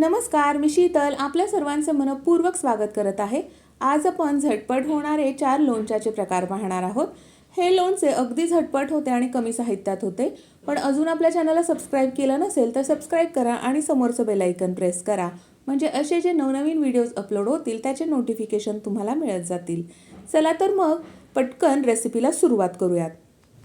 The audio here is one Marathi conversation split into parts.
नमस्कार मी शीतल. आपल्या सर्वांचं मनपूर्वक स्वागत करत आहे. आज आपण झटपट होणारे चार लोणच्याचे प्रकार पाहणार आहोत. हे लोणचे अगदी झटपट होते आणि कमी साहित्यात होते. पण अजून आपल्या चॅनलला सबस्क्राईब केलं नसेल तर सबस्क्राईब करा आणि समोरचं बेलायकन प्रेस करा. म्हणजे असे जे नवनवीन व्हिडिओज अपलोड होतील त्याचे नोटिफिकेशन तुम्हाला मिळत जातील. चला तर मग पटकन रेसिपीला सुरुवात करूयात.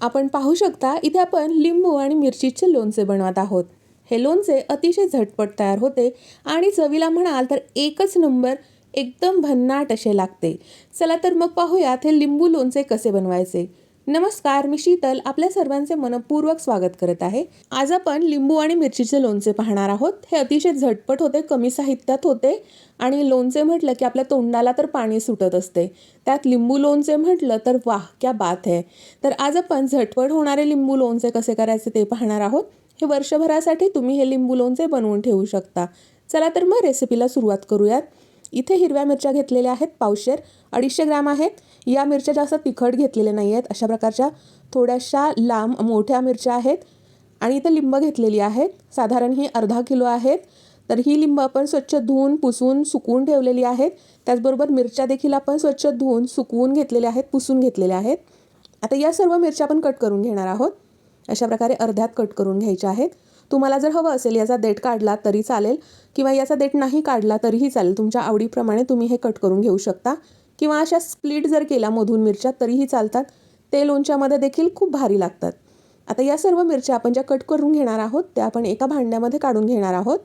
आपण पाहू शकता इथे आपण लिंबू आणि मिरचीचे लोणचे बनवत आहोत. हे लोणचे अतिशय झटपट तयार होते आणि चवीला म्हणाल तर एकच नंबर एकदम भन्नाट असे लागते. चला तर मग पाहूयात हे लिंबू लोणचे कसे बनवायचे. नमस्कार मी शीतल. आपल्या सर्वांचे मनपूर्वक स्वागत करत आहे. आज आपण लिंबू आणि मिरचीचे लोणचे पाहणार आहोत. हे अतिशय झटपट होते कमी साहित्यात होते आणि लोणचे म्हटलं की आपल्या तोंडाला तर पाणी सुटत असते. त्यात लिंबू लोणचे म्हटलं तर वाह क्या बात आहे तर आज आपण झटपट होणारे लिंबू लोणचे कसे करायचे ते पाहणार आहोत. हे वर्षभरासाठी तुम्ही हे लिंबू लोणचे बनवून ठेवू शकता. चला तर मग रेसिपीला सुरुवात करूयात. इथे हिरव्या मिरच्या घेतलेल्या आहेत पावशेर. अडीचशे ग्रॅम आहेत. या मिरच्या जास्त तिखट घेतलेल्या नाही आहेत अशा प्रकारच्या थोड्याशा लांब मोठ्या मिरच्या आहेत. आणि इथे लिंब घेतलेली आहेत. साधारण ही अर्धा किलो आहेत. तर ही लिंब आपण स्वच्छ धुवून पुसून सुकवून ठेवलेली आहेत. त्याचबरोबर मिरच्या देखील आपण स्वच्छ धुवून सुकवून घेतलेल्या आहेत पुसून घेतलेल्या आहेत. आता या सर्व मिरच्या आपण कट करून घेणार आहोत. अशा प्रकारे अर्ध्यात कट करून घ्यायच्या आहेत. तुम्हाला जर हवं असेल याचा देठ काढला तरी चालेल किंवा याचा देठ नाही काढला तरीही चालेल. तुमच्या आवडीप्रमाणे तुम्ही हे कट करून घेऊ शकता. किंवा अशा स्प्लिट जर केल्या मधून मिरच्या तरीही चालतात. ते लोणच्यामध्ये देखील खूप भारी लागतात. आता या सर्व मिरच्या आपण ज्या कट करून घेणार आहोत त्या आपण एका भांड्यामध्ये काढून घेणार आहोत.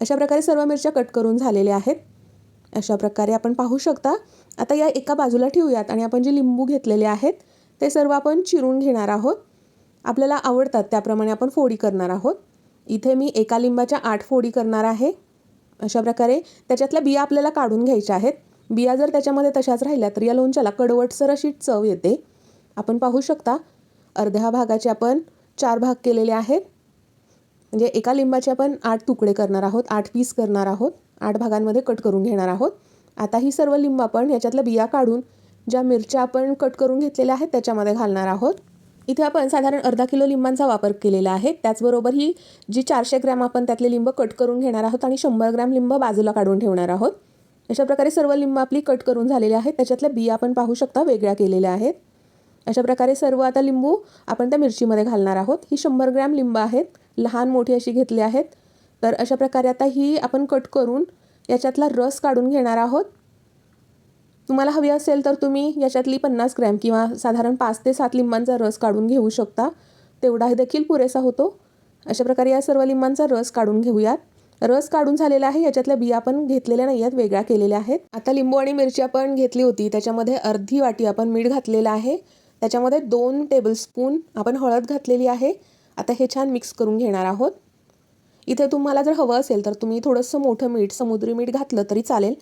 अशा प्रकारे सर्व मिरच्या कट करून झालेल्या आहेत. अशा प्रकारे आपण पाहू शकता. आता या एका बाजूला ठेवूयात आणि आपण जे लिंबू घेतलेले आहेत ते सर्व आपण चिरून घेणार आहोत. आपल्याला आवडतात त्याप्रमाणे आपण फोडी करणार आहोत. इथे मी एका लिंबाच्या आठ फोडी करणार आहे. अशा प्रकारे त्याच्यातल्या बिया आपल्याला काढून घ्यायच्या आहेत. बिया जर त्याच्यामध्ये तशाच राहिल्या तर या लोणच्याला कडवटसर अशी चव येते. आपण पाहू शकता अर्ध्या भागाचे आपण चार भाग केलेले आहेत. म्हणजे एका लिंबाचे आपण आठ तुकडे करणार आहोत आठ पीस करणार आहोत आठ भागांमध्ये कट करून घेणार आहोत. आता ही सर्व लिंब आपण याच्यातल्या बिया काढून ज्या मिरच्या आपण कट करून घेतलेल्या आहेत त्याच्यामध्ये घालणार आहोत. इथे आपण साधारण अर्धा किलो लिंबांचा वापर केलेला आहे. त्याचबरोबर ही जी चारशे ग्रॅम आपण त्यातले लिंब कट करून घेणार आहोत आणि शंभर ग्रॅम लिंब बाजूला काढून ठेवणार आहोत. अशा प्रकारे सर्व लिंब आपली कट करून झालेली आहेत. त्याच्यातल्या बिया आपण पाहू शकता वेगळ्या केलेल्या आहेत. अशा प्रकारे सर्व आता लिंबू आपण त्या मिरचीमध्ये घालणार आहोत. ही शंभर ग्रॅम लिंब आहेत. लहान मोठी अशी घेतली आहेत. तर अशा प्रकारे आता ही आपण कट करून याच्यातला रस काढून घेणार आहोत. तुम्हाला हवी असेल तर तुम्ही याच्यातली पन्नास ग्रॅम किंवा साधारण पाच ते सात लिंबांचा रस काढून घेऊ शकता. तेवढा देखील पुरेसा होतो. अशा प्रकारे या सर्व लिंबांचा रस काढून घेऊयात. रस काढून झालेला आहे याच्यातल्या बिया आपण घेतलेल्या नाही आहेत वेगळ्या केलेल्या आहेत. आता लिंबू आणि मिरची आपण घेतली होती त्याच्यामध्ये अर्धी वाटी आपण मीठ घातलेलं आहे. त्याच्यामध्ये दोन टेबलस्पून आपण हळद घातलेली आहे. आता हे छान मिक्स करून घेणार आहोत. इथे तुम्हाला जर हवं असेल तर तुम्ही थोडंसं मोठं मीठ समुद्री मीठ घातलं तरी चालेल.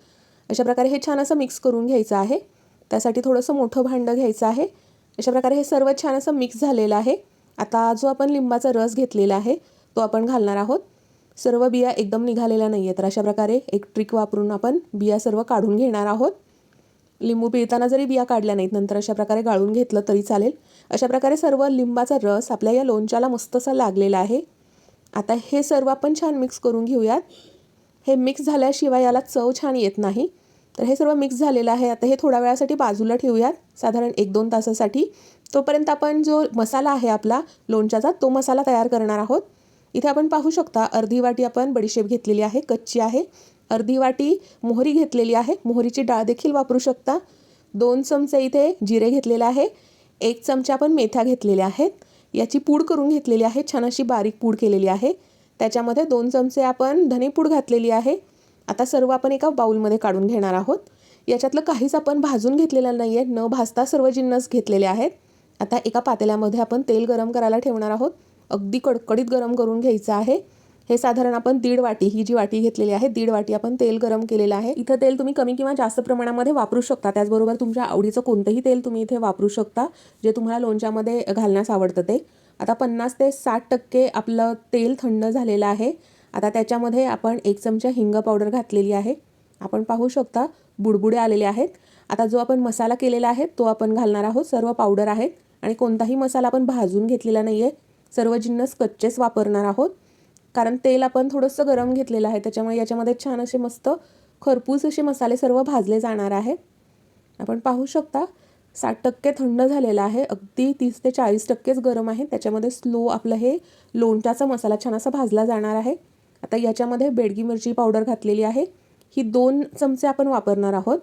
अशा प्रकारे हे छान असं मिक्स करून घ्यायचं आहे. त्यासाठी थोडंसं मोठं भांडं घ्यायचं आहे. अशा प्रकारे हे सर्व छान असं मिक्स झालेलं आहे. आता जो आपण लिंबाचा रस घेतलेला आहे तो आपण घालणार आहोत. सर्व बिया एकदम निघालेल्या नाही आहेत तर अशा प्रकारे एक ट्रिक वापरून आपण बिया सर्व काढून घेणार आहोत. लिंबू पिळताना जरी बिया काढल्या नाहीत नंतर अशा प्रकारे गाळून घेतलं तरी चालेल. अशा प्रकारे सर्व लिंबाचा रस आपल्या या लोणच्याला मस्तसा लागलेला आहे. आता हे सर्व आपण छान मिक्स करून घेऊयात. हे मिक्स झाल्याशिवाय याला चव छान येत नाही. तर हे सर्व मिक्स झालेलं आहे. आता हे थोड्या वेळासाठी बाजूला ठेवूयात. साधारण एक दोन तासासाठी. तोपर्यंत आपण जो मसाला आहे आपला लोणच्याचा तो मसाला तयार करणार आहोत. इथे आपण पाहू शकता अर्धी वाटी आपण बडीशेप घेतलेली आहे कच्ची आहे. अर्धी वाटी मोहरी घेतलेली आहे. मोहरीची डाळ देखील वापरू शकता. दोन चमचे इथे जिरे घेतलेले आहे. एक चमचा आपण मेथ्या घेतलेल्या आहेत. याची पूड करून घेतलेली आहे. छान अशी बारीक पूड केलेली आहे. त्याच्यामध्ये दोन चमचे आपण धनेपूड घातलेली आहे. आता सर्व आपण एका बाऊलमध्ये काढून घेणार आहोत. याच्यातलं काहीच आपण भाजून घेतलेलं नाही आहे न भाजता सर्व जिन्नस घेतलेले आहेत. आता एका पातेल्यामध्ये आपण तेल गरम करायला ठेवणार आहोत. अगदी कडकडीत गरम करून घ्यायचं आहे. हे साधारण आपण दीड वाटी ही जी वाटी घेतलेली आहे दीड वाटी आपण तेल गरम केलेलं आहे. इथं तेल तुम्ही कमी किंवा जास्त प्रमाणामध्ये वापरू शकता. त्याचबरोबर तुमच्या आवडीचं कोणतंही तेल तुम्ही इथे वापरू शकता जे तुम्हाला लोणच्यामध्ये घालण्यास आवडतं ते. आता पन्नास ते साठ टक्के आपलं तेल थंड झालेलं आहे. आता त्याच्यामध्ये आपण एक चमचा हिंग पावडर घातलेली आहे. आपण पाहू शकता बुडबुडे आलेले आहेत. आता जो आपण मसाला केलेला आहे तो आपण घालणार आहोत. सर्व पावडर आहेत आणि कोणताही मसाला आपण भाजून घेतलेला नाही आहे सर्व जिन्नस कच्चेच वापरणार आहोत. कारण तेल आपण थोडंसं गरम घेतलेलं आहे. त्याच्यामुळे याच्यामध्ये छान असे मस्त खरपूस असे मसाले सर्व भाजले जाणार आहेत. आपण पाहू शकता साठ टक्के थंड झालेला आहे. अगदी तीस ते चाळीस टक्केच गरम आहे. त्याच्यामध्ये स्लो आपलं हे लोणच्याचा मसाला छान असा भाजला जाणार आहे. आता याच्यामध्ये बेडगी मिरची पावडर घातलेली आहे. ही दोन चमचे आपण वापरणार आहोत.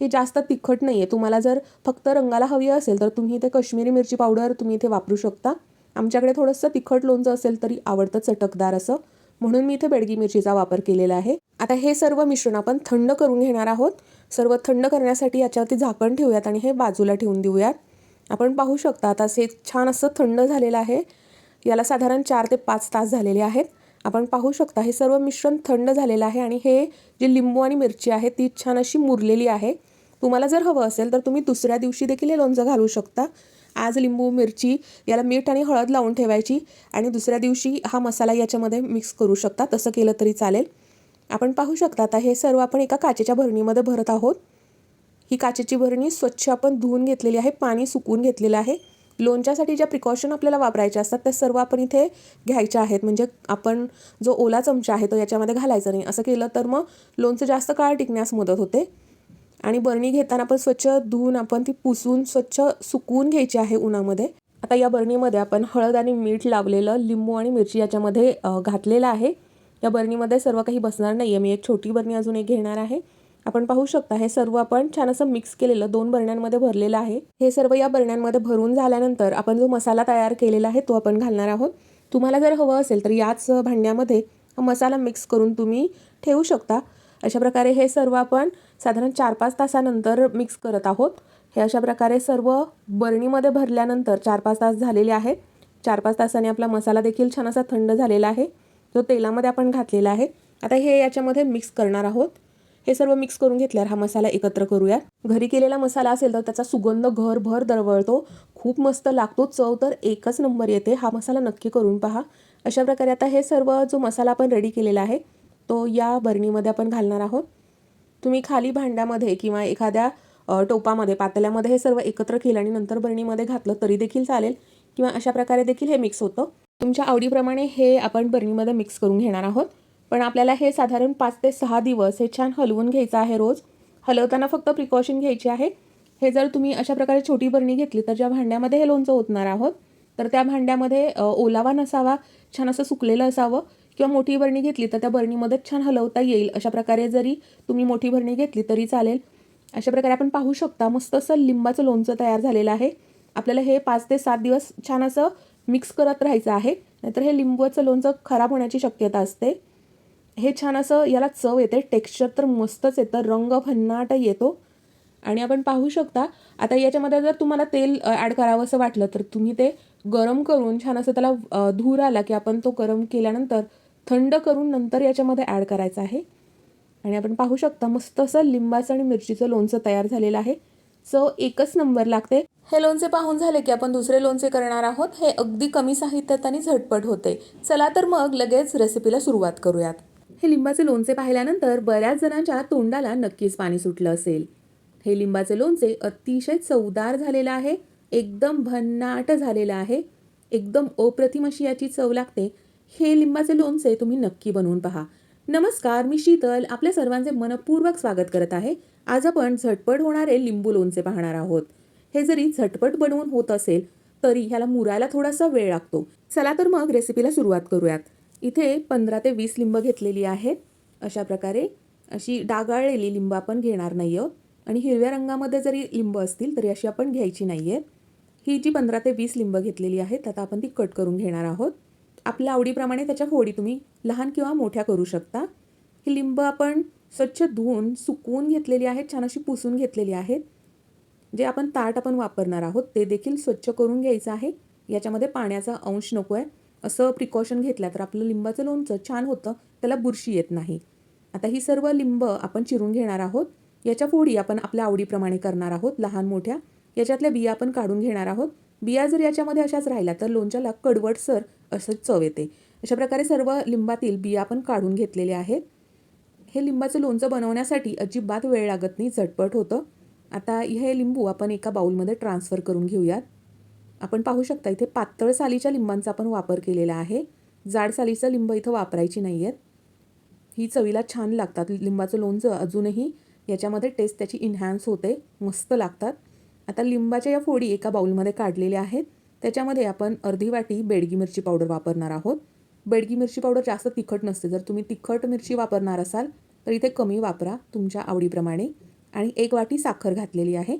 हे जास्त तिखट नाही आहे तुम्हाला जर फक्त रंगाला हवी असेल तर तुम्ही इथे कश्मीरी मिरची पावडर तुम्ही इथे वापरू शकता. आमच्याकडे थोडंसं तिखट लोणचं असेल तरी आवडतं चटकदार असं. म्हणून मी इथे बेडगी मिरचीचा वापर केलेला आहे. आता हे सर्व मिश्रण आपण थंड करून घेणार आहोत. सर्व थंड करण्यासाठी याच्यावरती झाकण ठेवूयात आणि हे बाजूला ठेवून देऊयात. आपण पाहू शकता आता हे छान असं थंड झालेलं आहे. याला साधारण चार ते पाच तास झालेले आहेत. आपण पाहू शकता हे सर्व मिश्रण थंड झालेलं आहे आणि हे जे लिंबू आणि मिरची आहे ती छान अशी मुरलेली आहे. तुम्हाला जर हवं असेल तर तुम्ही दुसऱ्या दिवशी देखील हे लोणचं घालू शकता. आज लिंबू मिरची याला मीठ आणि हळद लावून ठेवायची आणि दुसऱ्या दिवशी हा मसाला याच्यामध्ये मिक्स करू शकता तसं केलं तरी चालेल. आपण पाहू शकता आता हे सर्व आपण एका काचेच्या भरणीमध्ये भरत आहोत. ही काचेची भरणी स्वच्छ आपण धुवून घेतलेली आहे पाणी सुकवून घेतलेलं आहे. लोणच्यासाठी ज्या प्रिकॉशन आपल्याला वापरायच्या असतात त्या सर्व आपण इथे घ्यायच्या आहेत. म्हणजे आपण जो ओला चमचा आहे तो याच्यामध्ये घालायचा नाही. असं केलं तर मग लोणचं जास्त काळ टिकण्यास मदत होते. आणि बरणी घेताना आपण स्वच्छ धुवून आपण ती पुसून स्वच्छ सुकवून घ्यायची आहे उन्हामध्ये. आता या बरणीमध्ये आपण हळद आणि मीठ लावलेलं लिंबू आणि मिरची याच्यामध्ये घातलेलं आहे. या बरणीमध्ये सर्व काही बसणार नाही आहे मी एक छोटी बरणी अजून एक घेणार आहे. आपण पाहू शकता हे सर्व आपण छान असं मिक्स केलेलं दोन बरण्यांमध्ये भरलेलं आहे. हे सर्व या बरण्यांमध्ये भरून झाल्यानंतर आपण जो मसाला तयार केलेला आहे तो आपण घालणार आहोत. तुम्हाला जर हवं असेल तर याच भांड्यामध्ये मसाला मिक्स करून तुम्ही ठेवू शकता. अशा प्रकारे हे सर्व आपण साधारण चार पाच तासानंतर मिक्स करत आहोत. हे अशा प्रकारे सर्व बरणीमध्ये भरल्यानंतर चार पाच तास झालेले आहेत चार पाच तासाने आपला मसाला देखील छान असा थंड झालेला आहे. जो तेलामध्ये आपण घातलेला आहे. आता हे याच्यामध्ये मिक्स करणार आहोत. हे सर्व मिक्स करून घेतल्यावर हा मसाला एकत्र करूयात. घरी केलेला मसाला असेल तर त्याचा सुगंध घरभर दरवळतो. खूप मस्त लागतो चव तर एकच नंबर येते. हा मसाला नक्की करून पहा. अशा प्रकारे आता हे सर्व जो मसाला आपण रेडी केलेला आहे तो या बरणीमध्ये आपण घालणार आहोत. तुम्ही खाली भांड्यामध्ये किंवा एखाद्या टोपामध्ये पातेल्यामध्ये हे सर्व एकत्र केलं आणि नंतर बरणीमध्ये घातलं तरी देखील चालेल. किंवा अशा प्रकारे देखील हे मिक्स होतं. तुमच्या आवडीप्रमाणे हे आपण बरणीमध्ये मिक्स करून घेणार आहोत. पण आपल्याला हे साधारण पाच ते सहा दिवस हे छान हलवून घ्यायचं आहे रोज. हलवताना फक्त प्रिकॉशन घ्यायची आहे हे जर तुम्ही अशा प्रकारे छोटी बरणी घेतली तर ज्या भांड्यामध्ये हे लोणचं ओतणार आहोत तर त्या भांड्यामध्ये ओलावा नसावा छान असं सुकलेलं असावं किंवा मोठी बरणी घेतली तर त्या बरणीमध्ये छान हलवता येईल. अशा प्रकारे जरी तुम्ही मोठी बरणी घेतली तरी चालेल. अशा प्रकारे आपण पाहू शकता मस्त असं लिंबाचं लोणचं तयार झालेलं आहे. आपल्याला हे पाच ते सात दिवस छान असं मिक्स करत राहायचं आहे. नाहीतर हे लिंबाचं लोणचं खराब होण्याची शक्यता असते. हे छान असं याला चव येते टेक्स्चर तर मस्तच येतं रंग भन्नाट येतो. आणि आपण पाहू शकता आता याच्यामध्ये जर तुम्हाला तेल ॲड करावं असं वाटलं तर तुम्ही ते गरम करून छान असं त्याला धूर आला की आपण तो गरम केल्यानंतर थंड करून नंतर याच्यामध्ये ॲड करायचं आहे. आणि आपण पाहू शकता मस्त असं लिंबाचं आणि मिरचीचं लोणचं तयार झालेलं आहे. चव एकच नंबर लागते. हे लोणचे पाहून झाले की आपण दुसरे लोणचे करणार आहोत. हे अगदी कमी साहित्यात आणि झटपट होते. चला तर मग लगेच रेसिपीला सुरुवात करूयात. हे लिंबाचे लोणचे पाहिल्यानंतर बऱ्याच जणांच्या तोंडाला नक्कीच पाणी सुटलं असेल. हे लिंबाचे लोणचे अतिशय चवदार झालेलं आहे एकदम भन्नाट झालेलं आहे एकदम अप्रतिम अशी याची चव लागते. हे लिंबाचे लोणचे तुम्ही नक्की बनवून पहा. नमस्कार मी शीतल. आपल्या सर्वांचे मनपूर्वक स्वागत करत आहे. आज आपण झटपट होणारे लिंबू लोणचे पाहणार आहोत. हे जरी झटपट बनवून होत असेल तरी ह्याला मुरायला थोडासा वेळ लागतो. चला तर मग रेसिपीला सुरुवात करूयात. इथे पंधरा ते वीस लिंब घेतलेली आहेत. अशा प्रकारे अशी डागाळलेली लिंब आपण घेणार नाही आहोत आणि हिरव्या रंगामध्ये जरी लिंब असतील तरी अशी आपण घ्यायची नाही आहेत ही जी पंधरा ते वीस लिंब घेतलेली आहेत आता आपण ती कट करून घेणार आहोत. आपल्या आवडीप्रमाणे त्याच्या फोडी तुम्ही लहान किंवा मोठ्या करू शकता. ही लिंब आपण स्वच्छ धुवून सुकवून घेतलेली आहेत छान अशी पुसून घेतलेली आहेत. जे आपण ताट आपण वापरणार आहोत ते देखील स्वच्छ करून घ्यायचं आहे. याच्यामध्ये पाण्याचा अंश नको आहे असं प्रिकॉशन घेतलं तर आपलं लिंबाचं लोणचं छान होतं त्याला बुरशी येत नाही. आता ही सर्व लिंब आपण चिरून घेणार आहोत याच्या फोडी आपण आपल्या आवडीप्रमाणे करणार आहोत लहान मोठ्या. याच्यातल्या बिया आपण काढून घेणार आहोत. बिया जर याच्यामध्ये अशाच राहिल्या तर लोणच्याला कडवटसर असं चव येते. अशा प्रकारे सर्व लिंबातील बिया आपण काढून घेतलेले आहेत. हे लिंबाचं लोणचं बनवण्यासाठी अजिबात वेळ लागत नाही झटपट होतं. आता हे लिंबू आपण एका बाऊलमध्ये ट्रान्सफर करून घेऊयात. आपण पाहू शकता इथे पातळ सालीच्या लिंबांचा आपण वापर केलेला आहे. जाड सालीचं लिंब इथं वापरायची नाही आहेत ही चवीला छान लागतात. लिंबाचं लोणचं अजूनही याच्यामध्ये टेस्ट त्याची इन्हॅन्स होते. मस्त लागतात. आता लिंबाच्या या फोडी एका बाउलमध्ये काढलेल्या आहेत. त्याच्यामध्ये आपण अर्धी वाटी बेडगी मिरची पावडर वापरणार आहोत. बेडगी मिरची पावडर जास्त तिखट नसते. जर तुम्ही तिखट मिरची वापरणार असाल तर इथे कमी वापरा तुमच्या आवडीप्रमाणे. आणि एक वाटी साखर घातलेली आहे.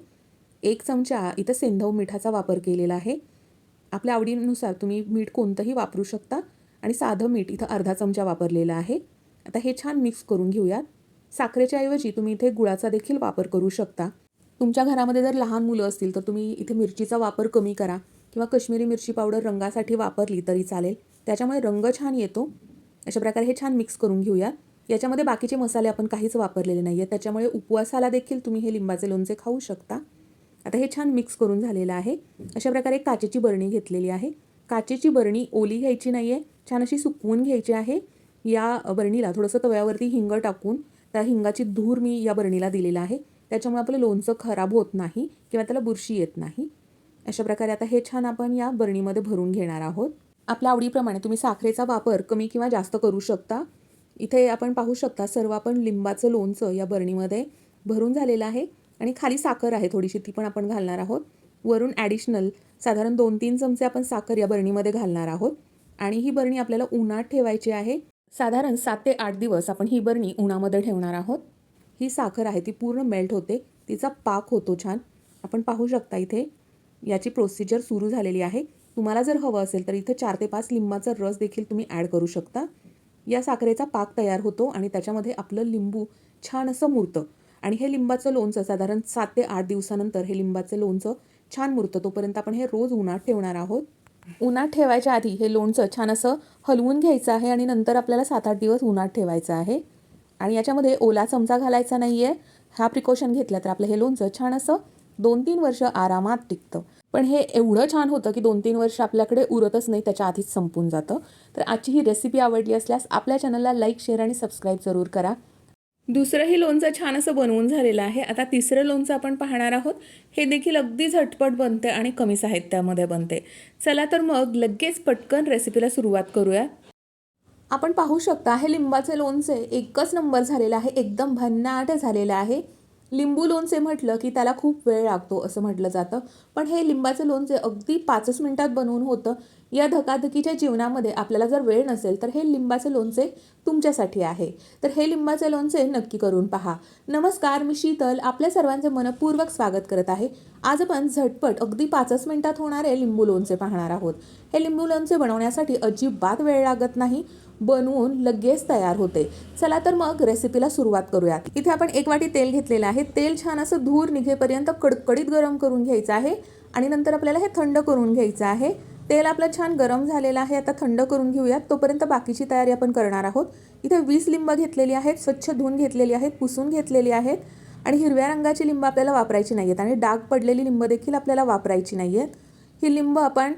एक चमचा इथं सेंधव मिठाचा वापर केलेला आहे. आपल्या आवडीनुसार तुम्ही मीठ कोणतंही वापरू शकता आणि साधं मीठ इथं अर्धा चमचा वापरलेला आहे. आता हे छान मिक्स करून घेऊयात. साखरेच्या ऐवजी तुम्ही इथे गुळाचा देखील वापर करू शकता. तुमच्या घरामध्ये जर लहान मुलं असतील तर तुम्ही इथे मिरचीचा वापर कमी करा किंवा कश्मीरी मिरची पावडर रंगासाठी वापरली तरी चालेल. त्याच्यामुळे रंग छान येतो. अशा प्रकारे हे छान मिक्स करून घेऊया याच्यामध्ये बाकीचे मसाले आपण काहीच वापरलेले नाही आहेत त्याच्यामुळे उपवासाला देखील तुम्ही हे लिंबाचे लोणचे खाऊ शकता. आता हे छान मिक्स करून झालेलं आहे. अशा प्रकारे काचेची बरणी घेतलेली आहे. काचेची बरणी ओली घ्यायची नाही आहे छान अशी सुकवून घ्यायची आहे. या बरणीला थोडंसं तव्यावरती हिंग टाकून त्या हिंगाची धूर मी या बरणीला दिलेला आहे. त्याच्यामुळे आपलं लोणचं खराब होत नाही किंवा त्याला बुरशी येत नाही. अशा प्रकारे आता हे छान आपण या बरणीमध्ये भरून घेणार आहोत. आपल्या आवडीप्रमाणे तुम्ही साखरेचा वापर कमी किंवा जास्त करू शकता. इथे आपण पाहू शकता सर्व आपण लिंबाचं लोणचं या बरणीमध्ये भरून झालेलं आहे. आणि खाली साखर आहे थोडीशी ती पण आपण घालणार आहोत. वरून ॲडिशनल साधारण दोन तीन चमचे आपण साखर या बरणीमध्ये घालणार आहोत. आणि ही बरणी आपल्याला उन्हात ठेवायची आहे. साधारण सात ते आठ दिवस आपण ही बरणी उन्हामध्ये ठेवणार आहोत. ही साखर आहे ती पूर्ण मेल्ट होते. तिचा पाक होतो छान. आपण पाहू शकता इथे याची प्रोसिजर सुरू झालेली आहे. तुम्हाला जर हवं असेल तर इथे चार ते पाच लिंबाचा रस देखील तुम्ही ॲड करू शकता. या साखरेचा पाक तयार होतो आणि त्याच्यामध्ये आपलं लिंबू छान असं मुरतं. आणि हे लिंबाचं लोणचं साधारण सात ते आठ दिवसानंतर हे लिंबाचं लोणचं छान मुरतं. तोपर्यंत आपण हे रोज उन्हात ठेवणार आहोत. उन्हात ठेवायच्या आधी हे लोणचं छान असं हलवून घ्यायचं आहे आणि नंतर आपल्याला सात आठ दिवस उन्हात ठेवायचं आहे. आणि याच्यामध्ये ओला चमचा घालायचा नाही आहे हा प्रिकॉशन घेतला तर आपलं हे लोणचं छान असं दोन तीन वर्ष आरामात टिकतं. पण हे एवढं छान होतं की दोन तीन वर्ष आपल्याकडे उरतच नाही त्याच्या आधीच संपून जातं. तर आजची ही रेसिपी आवडली असल्यास आपल्या चॅनलला लाईक शेअर आणि सबस्क्राईब जरूर करा. दुसरंही लोणचं छान असं बनवून झालेलं आहे. आता तिसरं लोणचं आपण पाहणार आहोत. हे देखील अगदी झटपट बनते आणि कमी साहित्यामध्ये बनते. चला तर मग लगेच पटकन रेसिपीला सुरुवात करूया. आपण पाहू शकता हे लिंबाचे लोणचे एकच नंबर झालेलं आहे. एकदम भन्नाट झालेलं आहे. लिंबू लोणचे म्हटलं की त्याला खूप वेळ लागतो असं म्हटलं जातं. पण हे लिंबाचं लोणचे अगदी पाचच मिनिटात बनवून होतं. या धकाधकीच्या जीवनामध्ये आपल्याला जर वेळ नसेल तर हे लिंबाचे लोणचे तुमच्यासाठी आहे. तर हे लिंबाचे लोणचे नक्की करून पहा. नमस्कार मी शीतल. आपल्या सर्वांचे मनपूर्वक स्वागत करत आहे. आज आपण झटपट अगदी पाचच मिनिटात होणारे लिंबू लोणचे पाहणार आहोत. हे लिंबू लोणचे बनवण्यासाठी अजिबात वेळ लागत नाही. बनवून लगेच तयार होते. चला तर मग रेसिपीला सुरुवात करूयात. इथे आपण एक वाटी तेल घेतलेलं आहे. तेल छान असं धूर निघेपर्यंत कडकडीत गरम करून घ्यायचं आहे आणि नंतर आपल्याला हे थंड करून घ्यायचं आहे. तेल आपलं छान गरम झालेलं आहे. आता थंड करून घेऊयात. तोपर्यंत बाकीची तयारी आपण करणार आहोत. इथे वीस लिंब घेतलेली आहेत. स्वच्छ धुवून घेतलेली आहेत. पुसून घेतलेली आहेत. आणि हिरव्या रंगाची लिंब आपल्याला वापरायची नाही आहेत आणि डाग पडलेली लिंब देखील आपल्याला वापरायची नाही आहेत ही लिंब आपण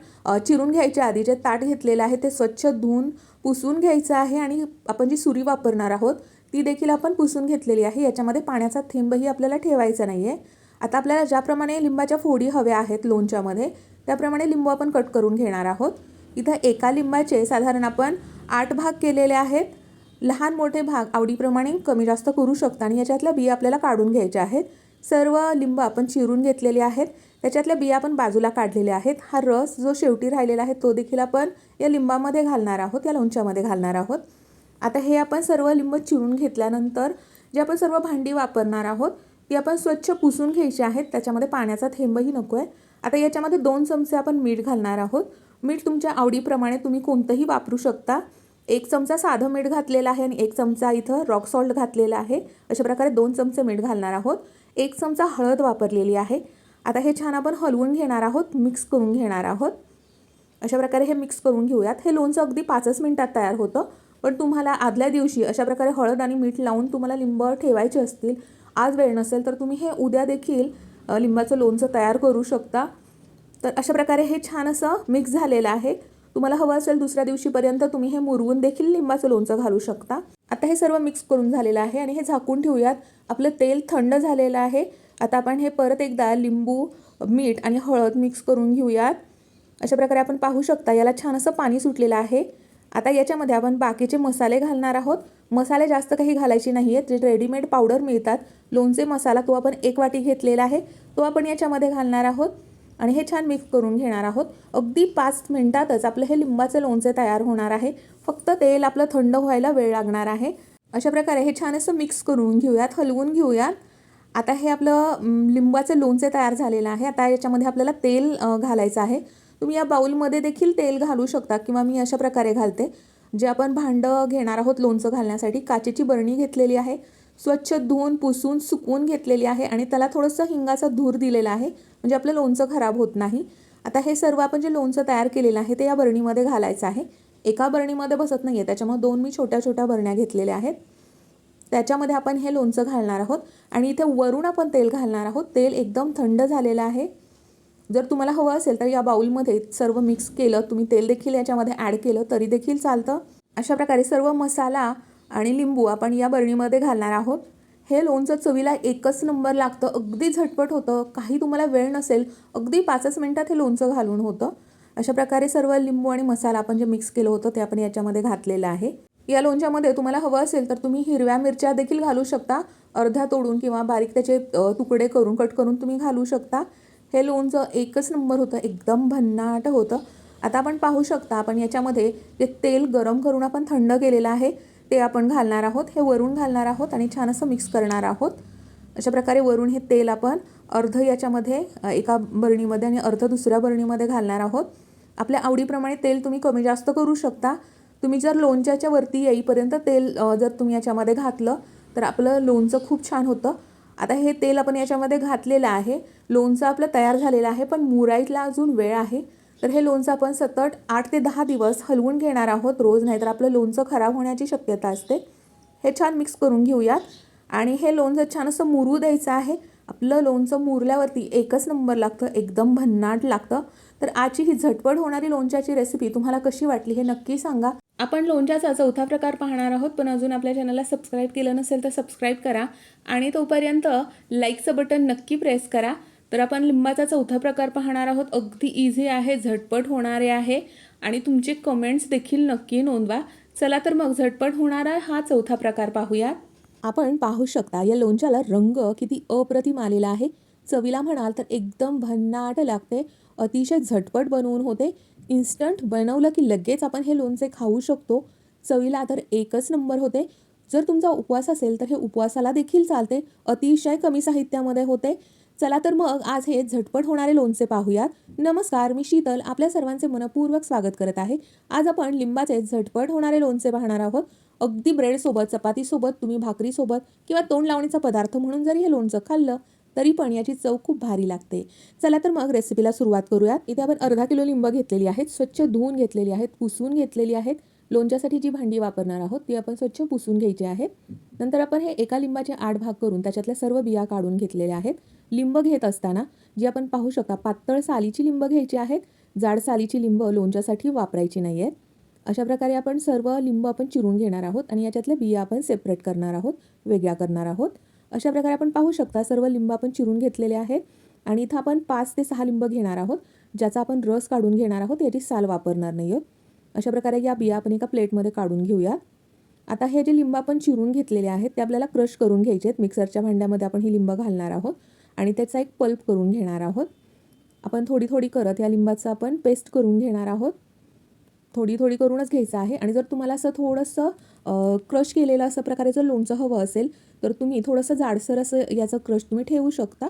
चिरून घ्यायच्या आधी जे ताट घेतलेलं आहे ते स्वच्छ धुवून पुसून घ्यायचं आहे आणि आपण जी सुरी वापरणार आहोत ती देखील आपण पुसून घेतलेली आहे. याच्यामध्ये पाण्याचा थेंबही आपल्याला ठेवायचा नाही आहे आता आपल्याला ज्याप्रमाणे लिंबाच्या फोडी हव्या आहेत लोणच्यामध्ये त्याप्रमाणे लिंबू आपण कट करून घेणार आहोत. इथं एका लिंबाचे साधारण आपण आठ भाग केलेले आहेत. लहान मोठे भाग आवडीप्रमाणे कमी जास्त करू शकता आणि याच्यातल्या बिया आपल्याला काढून घ्यायच्या आहेत. सर्व लिंब आपण चिरून घेतलेले आहेत. त्याच्यातल्या बिया आपण बाजूला काढलेल्या आहेत. हा रस जो शेवटी राहिलेला आहे तो देखील आपण या लिंबामध्ये घालणार आहोत या लोणच्यामध्ये घालणार आहोत. आता हे आपण सर्व लिंब चिरून घेतल्यानंतर जे आपण सर्व भांडी वापरणार आहोत ती आपण स्वच्छ पुसून घ्यायची आहेत. त्याच्यामध्ये पाण्याचा थेंबही नको आहे. आता याच्यामध्ये दोन चमचे आपण मीठ घालणार आहोत. मीठ तुमच्या आवडीप्रमाणे तुम्ही कोणतंही वापरू शकता. एक चमचा साधं मीठ घातलेला आहे आणि एक चमचा इथं रॉक सॉल्ट घातलेला आहे. अशा प्रकारे दोन चमचे मीठ घालणार आहोत. एक चमचा हळद वापरलेली आहे. आता हे छान आपण हलवून घेणार आहोत मिक्स करून घेणार आहोत. अशा प्रकारे हे मिक्स करून घेऊयात. हे लोणचं अगदी पाचच मिनटात तयार होतं पण तुम्हाला आदल्या दिवशी अशा प्रकारे हळद आणि मीठ लावून तुम्हाला लिंब ठेवायचे असतील आज वेळ नसेल तर तुम्ही हे उद्या देखील लिंबाचं लोणचं तयार करू शकता. तर अशा प्रकारे हे छान असं मिक्स झालेलं आहे. तुम्हाला हवं असेल दुसऱ्या दिवशीपर्यंत तुम्ही हे मुरवून देखील लिंबाचं लोणचं घालू शकता. आता हे सर्व मिक्स करून झालेलं आहे आणि हे झाकून ठेवूयात. आपलं तेल थंड झालेलं आहे. आता आपण हे परत एकदा लिंबू मीठ आणि हळद मिक्स करून घेऊयात. अशा प्रकारे आपण पाहू शकता याला छान असं पाणी सुटलेलं आहे. आता याच्यामध्ये आपण बाकीचे मसाले घालणार आहोत. मसाले जास्त काही घालायचे नाही आहेत जे रेडीमेड पावडर मिळतात. लोणचे मसाला तो आपण एक वाटी घेतलेला आहे. तो आपण याच्यामध्ये घालणार आहोत. आणि हे छान मिक्स करून घेणार आहोत. अगदी पाच मिनटातच आपलं हे लिंबाचे लोणचे तयार होणार आहे. फक्त तेल आपलं थंड व्हायला वेळ लागणार आहे. अशा प्रकारे हे छान असं मिक्स करून घेऊयात हलवून घेऊयात. आता हे आपलं लिंबाचे लोणचे तयार झालेलं आहे. आता याच्यामध्ये आपल्याला तेल घालायचं आहे. तुम्ही या बाउलमध्ये देखील तेल घालू शकता किंवा मी अशा प्रकारे घालते. जे आपण भांडं घेणार आहोत लोणचं घालण्यासाठी काचेची बरणी घेतलेली आहे. स्वच्छ धुवून पुसून सुकवून घेतलेली आहे आणि त्याला थोडंसं हिंगाचा धूर दिलेला आहे. म्हणजे आपलं लोणचं खराब होत नाही. आता हे सर्व आपण जे लोणचं तयार केलेलं आहे ते या बरणीमध्ये घालायचं आहे. एका बरणीमध्ये बसत नाही आहे त्याच्यामुळे दोन मी छोट्या छोट्या बरण्या घेतलेल्या आहेत. त्याच्यामध्ये आपण हे लोणचं घालणार आहोत आणि इथे वरून आपण तेल घालणार आहोत. तेल एकदम थंड झालेलं आहे. जर तुम्हाला हवं असेल तर या बाऊलमध्ये सर्व मिक्स केलं तुम्ही तेल देखील याच्यामध्ये ॲड केलं तरी देखील चालतं. अशा प्रकारे सर्व मसाला आणि लिंबू आपण या बरणीमध्ये घालणार आहोत. हे लोणचं चवीला एकच नंबर लागतं. अगदी झटपट होतं. काही तुम्हाला वेळ नसेल अगदी पाचच मिनटात हे लोणचं घालून होतं. अशा प्रकारे सर्व लिंबू आणि मसाला आपण जे मिक्स केलं होतं ते आपण याच्यामध्ये घातलेलं आहे. या लोणच्यामध्ये तुम्हाला हवं असेल तर तुम्ही हिरव्या मिरच्या देखील घालू शकता. अर्ध्या तोडून किंवा बारीक त्याचे तुकडे करून कट करून तुम्ही घालू शकता. हे लोणचं एकच नंबर होतं. एकदम भन्नाट होतं. आता आपण पाहू शकता आपण याच्यामध्ये जे तेल गरम करून आपण थंड केलेलं आहे ते आपण घालणार आहोत हे वरून घालणार आहोत आणि छान असं मिक्स करणार आहोत. अशा प्रकारे वरून हे तेल आपण अर्ध याच्यामध्ये एका बरणीमध्ये आणि अर्ध दुसऱ्या बरणीमध्ये घालणार आहोत. आपल्या आवडीप्रमाणे तेल तुम्ही कमी जास्त करू शकता. तुम्ही जर लोणच्याच्या वरती येईपर्यंत तेल जर तुम्ही याच्यामध्ये घातलं तर आपलं लोणचं खूप छान होतं. आता हे तेल आपण याच्यामध्ये घातलेलं आहे. लोणचं आपलं तयार झालेलं आहे पण मुराईतला अजून वेळ आहे. तर हे लोणचं आपण सतत आठ ते दहा दिवस हलवून घेणार आहोत रोज नाहीतर आपलं लोणचं खराब होण्याची शक्यता असते. हे छान मिक्स करून घेऊयात. आणि हे लोणचं छान असं मुरू द्यायचं आहे. आपलं लोणचं मुरल्यावरती एकच नंबर लागतं एकदम भन्नाट लागतं. तर आजची ही झटपट होणारी लोणच्याची रेसिपी तुम्हाला कशी वाटली हे नक्की सांगा. आपण लोणच्याचा चौथा प्रकार पाहणार आहोत पण अजून आपल्या चॅनलला सबस्क्राईब केलं नसेल तर सबस्क्राईब करा. आणि तोपर्यंत लाईकचं बटन नक्की प्रेस करा. तर आपण लिंबाचा चौथा प्रकार पाहणार आहोत. अगदी इझी आहे झटपट होणारे आहे. आणि तुमचे कमेंट्स देखील नक्की नोंदवा. चला तर मग झटपट होणारा हा चौथा प्रकार पाहूयात. आपण पाहू शकता या लोणच्याला रंग किती अप्रतिम आलेला आहे. चवीला म्हणाल तर एकदम भन्नाट लागते. अतिशय झटपट बनवून होते. इन्स्टंट बनवलं की लगेच आपण हे लोणचे खाऊ शकतो. चवीला तर एकच नंबर होते. जर तुमचा उपवास असेल तर हे उपवासाला देखील चालते. अतिशय कमी साहित्यामध्ये होते. चला तर मग आज हे झटपट होणारे लोणचे पाहूयात. नमस्कार मी शीतल. आपल्या सर्वांचे मनपूर्वक स्वागत करत आहे. आज आपण लिंबाचे झटपट होणारे लोणचे पाहणार आहोत. अगदी ब्रेडसोबत चपातीसोबत तुम्ही भाकरीसोबत किंवा तोंड लावणीचा पदार्थ म्हणून जरी हे लोणचं खाल्लं तरी पण याची चव खूप भारी लागते. चला तर मग रेसिपीला सुरुवात करूयात. इथे आपण अर्धा किलो लिंब घेतलेली आहेत स्वच्छ धुवून घेतलेली आहेत पुसून घेतलेली आहेत. लोणच्यासाठी जी भांडी वापरणार आहोत ती आपण स्वच्छ पुसून घ्यायची आहे नंतर आपण हे एका लिंबाचे आठ भाग करून त्याच्यातल्या सर्व बिया काढून घेतलेल्या आहेत. लिंब घेत असताना जी आपण पाहू शकता पातळ सालीची लिंब घ्यायची आहेत. जाड सालीची लिंब लोणच्यासाठी वापरायची नाही आहेत. अशा प्रकारे आपण सर्व लिंब आपण चिरून घेणार आहोत आणि याच्यातल्या बिया आपण सेपरेट करणार आहोत वेगळ्या करणार आहोत. अशा प्रकारे आपण पाहू शकता सर्व लिंब आपण चिरून घेतलेले आहेत आणि इथं आपण पाच ते सहा लिंब घेणार आहोत ज्याचा आपण रस काढून घेणार आहोत याची साल वापरणार नाही आहोत. अशा प्रकारे या बिया आपण एका प्लेटमध्ये काढून घेऊया आता हे जे लिंब आपण चिरून घेतलेले आहेत ते आपल्याला क्रश करून घ्यायचे आहेत मिक्सरच्या भांड्यामध्ये आपण ही लिंब घालणार आहोत आणि त्याचा एक पल्प करून घेणार आहोत. आपण थोडी थोडी करत या लिंबाचं आपण पेस्ट करून घेणार आहोत. थोडी थोडी करूनच घ्यायचं आहे आणि जर तुम्हाला असं थोडंसं क्रश केलेलं असं प्रकारे जर लोणचं हवं असेल तर तुम्ही थोडंसं जाडसर असं याचं क्रश तुम्ही ठेवू शकता.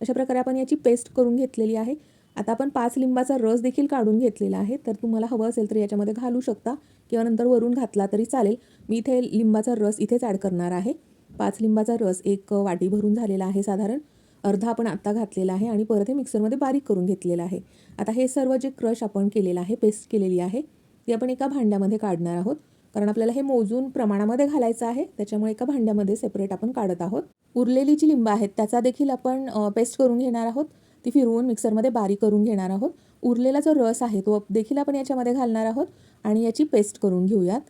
अशा प्रकारे आपण याची पेस्ट करून घेतलेली आहे. आता आपण पाच लिंबाचा रस देखील काढून घेतलेला आहे. तर तुम्हाला हवं असेल तर याच्यामध्ये घालू शकता किंवा नंतर वरून घातला तरी चालेल. मी इथे लिंबाचा रस इथेच ॲड करणार आहे. पाच लिंबाचा रस एक वाटी भरून झालेला आहे साधारण. अर्धा आपण आत्ता घातलेला आहे आणि परत हे मिक्सरमध्ये बारीक करून घेतलेलं आहे. आता हे सर्व जे क्रश आपण केलेलं आहे पेस्ट केलेली आहे ती आपण एका भांड्यामध्ये काढणार आहोत. कारण आपल्याला हे मोजून प्रमाणामध्ये घालायचं आहे. त्याच्यामुळे एका भांड्यामध्ये सेपरेट आपण काढत आहोत. उरलेली जी लिंब आहेत त्याचा देखील आपण पेस्ट करून घेणार आहोत. ती फिरवून मिक्सरमध्ये बारीक करून घेणार आहोत. उरलेला जो रस आहे तो देखील आपण याच्यामध्ये घालणार आहोत आणि याची पेस्ट करून घेऊयात.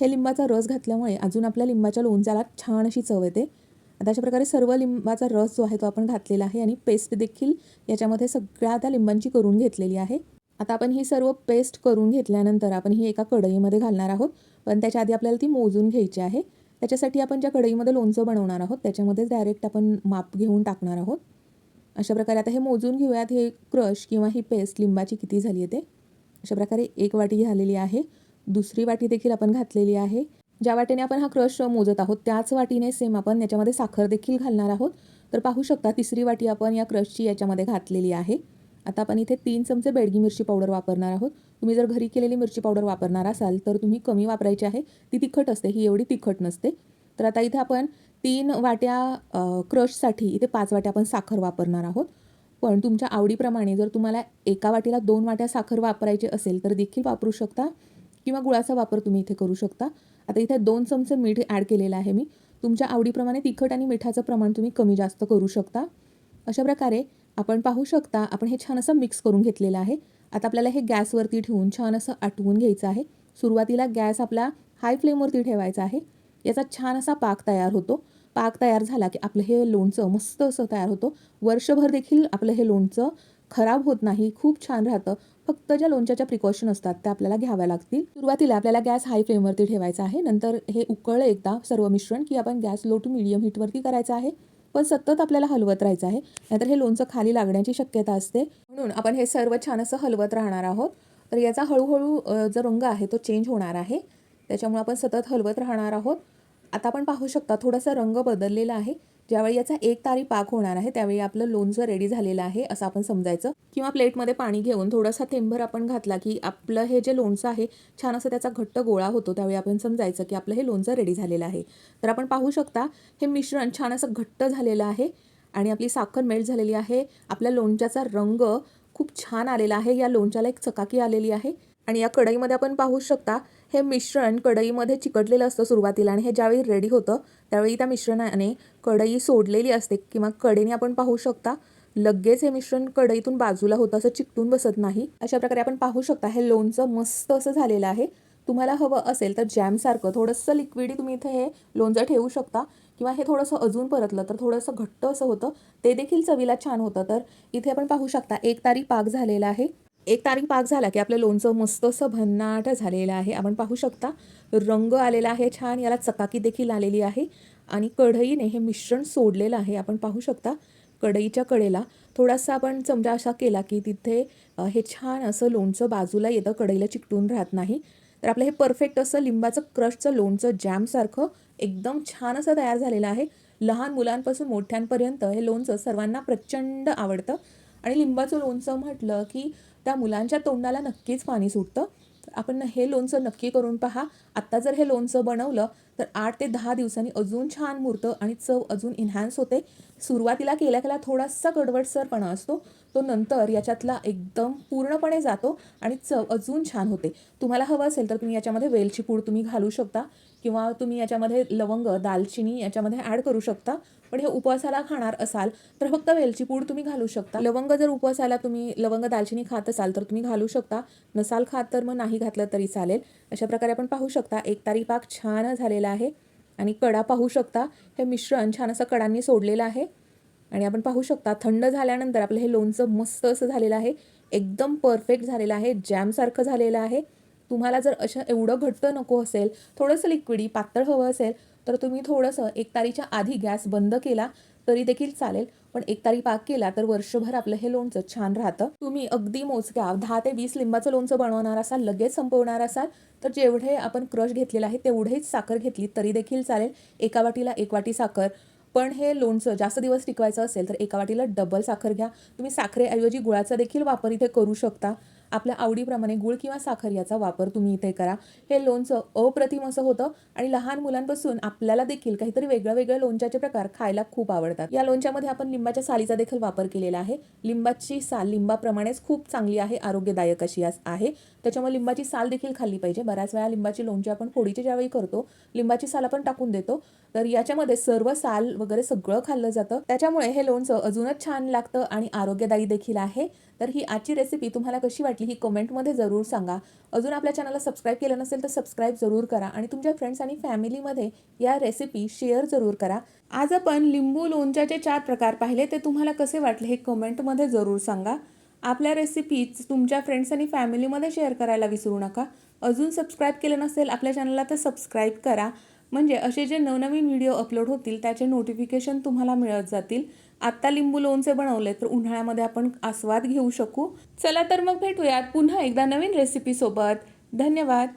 हे लिंबाचा रस घातल्यामुळे अजून आपल्या लिंबाच्या लोणच्याला छान अशी चव येते. आता अशा प्रकारे सर्व लिंबाचा रस जो आहे तो आपण घातलेला आहे आणि पेस्ट देखील याच्यामध्ये सगळ्या त्या लिंबांची करून घेतलेली आहे. आता आपण ही सर्व पेस्ट करून घेतल्यानंतर आपण ही एका कढईमध्ये घालणार आहोत. पण त्याच्या आधी आपल्याला ती मोजून घ्यायची आहे. त्याच्यासाठी आपण ज्या कढईमध्ये लोणचं बनवणार आहोत त्याच्यामध्येच डायरेक्ट आपण माप घेऊन टाकणार आहोत. अशा प्रकारे आता हे मोजून घेऊयात हे क्रश किंवा ही पेस्ट लिंबाची किती झाली आहे ते. अशा प्रकारे एक वाटी झालेली आहे. दुसरी वाटी देखील आपण घातलेली आहे. ज्या वाटीने आपण हा क्रश मोजत आहोत त्याच वाटीने सेम आपण याच्यामध्ये साखर देखील घालणार आहोत. तर पाहू शकता तिसरी वाटी आपण या क्रशची याच्यामध्ये घातलेली आहे. आता आपण इथे तीन चमचे बेडगी मिरची पावडर वापरणार आहोत. तुम्ही जर घरी केलेली मिरची पावडर वापरणार असाल तर तुम्ही कमी वापरायची आहे. ती तिखट असते ही एवढी तिखट नसते. तर आता इथे आपण तीन वाट्या क्रशसाठी इथे पाच वाट्या आपण साखर वापरणार आहोत. पण तुमच्या आवडीप्रमाणे जर तुम्हाला एका वाटीला दोन वाट्या साखर वापरायची असेल तर देखील वापरू शकता किंवा गुळाचा वापर तुम्ही इथे करू शकता. आता इथे दोन चमचे मीठ ॲड केलेलं आहे मी. तुमच्या आवडीप्रमाणे तिखट आणि मिठाचं प्रमाण तुम्ही कमी जास्त करू शकता. अशा प्रकारे आपण पाहू शकता आपण हे छान असं मिक्स करून घेतलेलं आहे. आता आपल्याला हे गॅसवरती ठेवून छान असं आटवून घ्यायचं आहे. सुरुवातीला गॅस आपला हाय फ्लेमवरती ठेवायचा आहे. याचा छान असा पाक तयार होतो. पाक तयार झाला की आपलं हे लोणचं मस्त असं तयार होतं. वर्षभर देखील आपलं हे लोणचं खराब होत नाही खूप छान राहतं. फक्त ज्या लोणच्याच्या प्रिकॉशन असतात त्या आपल्याला घ्याव्या लागतील. सुरुवातीला आपल्याला गॅस हाय फ्लेमवरती ठेवायचा आहे. नंतर हे उकळलं एकदा सर्व मिश्रण की आपण गॅस लो टू मिडियम हीटवरती करायचं आहे. पण सतत आपल्याला हलवत राहायचं आहे. नाहीतर हे लोणचं खाली लागण्याची शक्यता असते. म्हणून आपण हे सर्व छान असं हलवत राहणार आहोत. तर याचा हळूहळू जो रंग आहे तो चेंज होणार आहे. त्याच्यामुळे आपण सतत हलवत राहणार आहोत. आता आपण पाहू शकता थोडासा रंग बदललेला आहे. ज्यावेळी याचा एक तारी पाक होणार आहे त्यावेळी आपलं लोणचं रेडी झालेलं आहे असं आपण समजायचं. किंवा प्लेटमध्ये पाणी घेऊन थोडासा थेंबर आपण घातला की आपलं हे जे लोणचं आहे छान असं त्याचा घट्ट गोळा होतो. त्यावेळी आपण समजायचं की आपलं हे लोणचं रेडी झालेलं आहे. तर आपण पाहू शकता हे मिश्रण छान असं घट्ट झालेलं आहे आणि आपली साखर मेल्ट झालेली आहे. आपल्या लोणच्याचा रंग खूप छान आलेला आहे. या लोणच्याला एक चकाकी आलेली आहे. आणि या कढईमध्ये आपण पाहू शकता हे मिश्रण कढईमध्ये चिकटलेलं असतं सुरुवातीला आणि हे ज्यावेळी रेडी होतं त्यावेळी त्या मिश्रणाने कढई सोडलेली असते किंवा कडेने आपण पाहू शकता लगेच हे मिश्रण कढईतून बाजूला होतं असं चिकटून बसत नाही. अशा प्रकारे आपण पाहू शकता हे लोणचं मस्त असं झालेलं आहे. तुम्हाला हवं असेल तर जॅमसारखं थोडंसं लिक्विडी तुम्ही इथे हे लोणचं ठेवू शकता. किंवा हे थोडंसं अजून परतलं तर थोडंसं घट्ट असं होतं. ते देखील चवीला छान होतं. तर इथे आपण पाहू शकता एक तारी पाक झालेला आहे. एक तारीख पाक झाला की आपलं लोणचं मस्त असं भन्नाट झालेलं आहे. आपण पाहू शकता रंग आलेला आहे छान याला चकाकी देखील आलेली आहे आणि कढईने हे मिश्रण सोडलेलं आहे. आपण पाहू शकता कढईच्या कडेला थोडासा आपण चमचा असा केला की तिथे हे छान असं लोणचं बाजूला येतं कढईला चिकटून राहत नाही. तर आपलं हे परफेक्ट असं लिंबाचं क्रशचं लोणचं जॅमसारखं एकदम छान असं तयार झालेलं आहे. लहान मुलांपासून मोठ्यांपर्यंत हे लोणचं सर्वांना प्रचंड आवडतं. आणि लिंबाचं लोणचं म्हटलं की त्या मुलांच्या तोंडाला नक्कीच पाणी सुटतं. आपण हे लोणचं नक्की करून पहा. आत्ता जर हे लोणचं बनवलं तर आठ ते दहा दिवसांनी अजून छान मुरतं आणि चव अजून इन्हॅन्स होते. सुरुवातीला केल्या केल्या थोडासा गडबडसरपणा असतो. तो नंतर याच्यातला एकदम पूर्णपणे जातो आणि चव अजून छान होते. तुम्हाला हवं असेल तर तुम्ही याच्यामध्ये वेलची पूड तुम्ही घालू शकता किंवा तुम्ही याच्यामध्ये लवंग दालचिनी याच्यामध्ये ॲड करू शकता. पण हे उपवासाला खाणार असाल तर फक्त वेलची पूड तुम्ही घालू शकता. लवंग जर उपवासाला तुम्ही लवंग दालचिनी खात असाल तर तुम्ही घालू शकता. नसाल खात तर मग नाही घातलं तरी चालेल. अशा प्रकारे आपण पाहू शकता. एक तारी पाक छान झालेला आहे आणि कडा पाहू शकता. हे मिश्रण छान असं कडांनी सोडलेलं आहे. आणि आपण पाहू शकता थंड झाल्यानंतर आपलं हे लोणचं मस्त असं झालेलं आहे. एकदम परफेक्ट झालेलं आहे. जॅमसारखं झालेलं आहे. तुम्हाला जर अशा एवढं घट्ट नको असेल थोडंसं लिक्विडी पातळ हवं असेल तर तुम्ही थोडंसं एक तारीच्या आधी गॅस बंद केला तरी देखील चालेल. पण एक तारी पाक केला तर वर्षभर आपलं हे लोणचं छान राहतं. तुम्ही अगदी मोजक्या दहा ते वीस लिंबाचं लोणचं बनवणार असाल लगेच संपवणार असाल तर जेवढे आपण क्रश घेतलेलं आहे तेवढेच साखर घेतली तरी देखील चालेल. एका वाटीला एक वाटी साखर पण हे लोणचं जास्त दिवस टिकवायचं असेल तर एका वाटीला डबल साखर घ्या. तुम्ही साखरेऐवजी गुळाचा देखील वापर इथे करू शकता. आपल्या आवडीप्रमाणे गुळ किंवा साखर याचा वापर तुम्ही इथे करा. हे लोणचं अप्रतिम असं होतं आणि लहान मुलांपासून आपल्याला देखील काहीतरी वेगळ्या वेगळ्या लोणच्याचे प्रकार खायला खूप आवडतात. या लोणच्यामध्ये आपण लिंबाच्या सालीचा देखील वापर केलेला आहे. लिंबाची साल लिंबाप्रमाणेच खूप चांगली आहे आरोग्यदायक अशी आहे. त्याच्यामुळे लिंबाची साल देखील खाल्ली पाहिजे. बऱ्याच वेळा लिंबाची लोणची आपण फोडीची ज्यावेळी करतो लिंबाची साल आपण टाकून देतो. तर याच्यामध्ये सर्व साल वगैरे सगळं खाल्लं जातं. त्याच्यामुळे हे लोणचं अजूनच छान लागतं आणि आरोग्यदायी देखील आहे. तर ही आजची रेसिपी तुम्हाला कशी वाटली ही कमेंटमध्ये जरूर सांगा. अजून आपल्या चॅनलला सबस्क्राईब केलं नसेल तर सबस्क्राईब जरूर करा आणि तुमच्या फ्रेंड्स आणि फॅमिलीमध्ये या रेसिपी शेअर जरूर करा. आज आपण लिंबू लोणच्याचे चार प्रकार पाहिले ते तुम्हाला कसे वाटले हे कमेंटमध्ये जरूर सांगा. आपल्या रेसिपीज तुमच्या फ्रेंड्स आणि फॅमिलीमध्ये शेअर करायला विसरू नका. अजून सबस्क्राईब केलं नसेल आपल्या चॅनलला तर सबस्क्राईब करा. म्हणजे असे जे नवनवीन व्हिडिओ अपलोड होतील त्याचे नोटिफिकेशन तुम्हाला मिळत जातील. आत्ता लिंबू लोणचे बनवले तर उन्हाळ्यामध्ये आपण आस्वाद घेऊ शकू. चला तर मग भेटूयात पुन्हा एकदा नवीन रेसिपीसोबत धन्यवाद.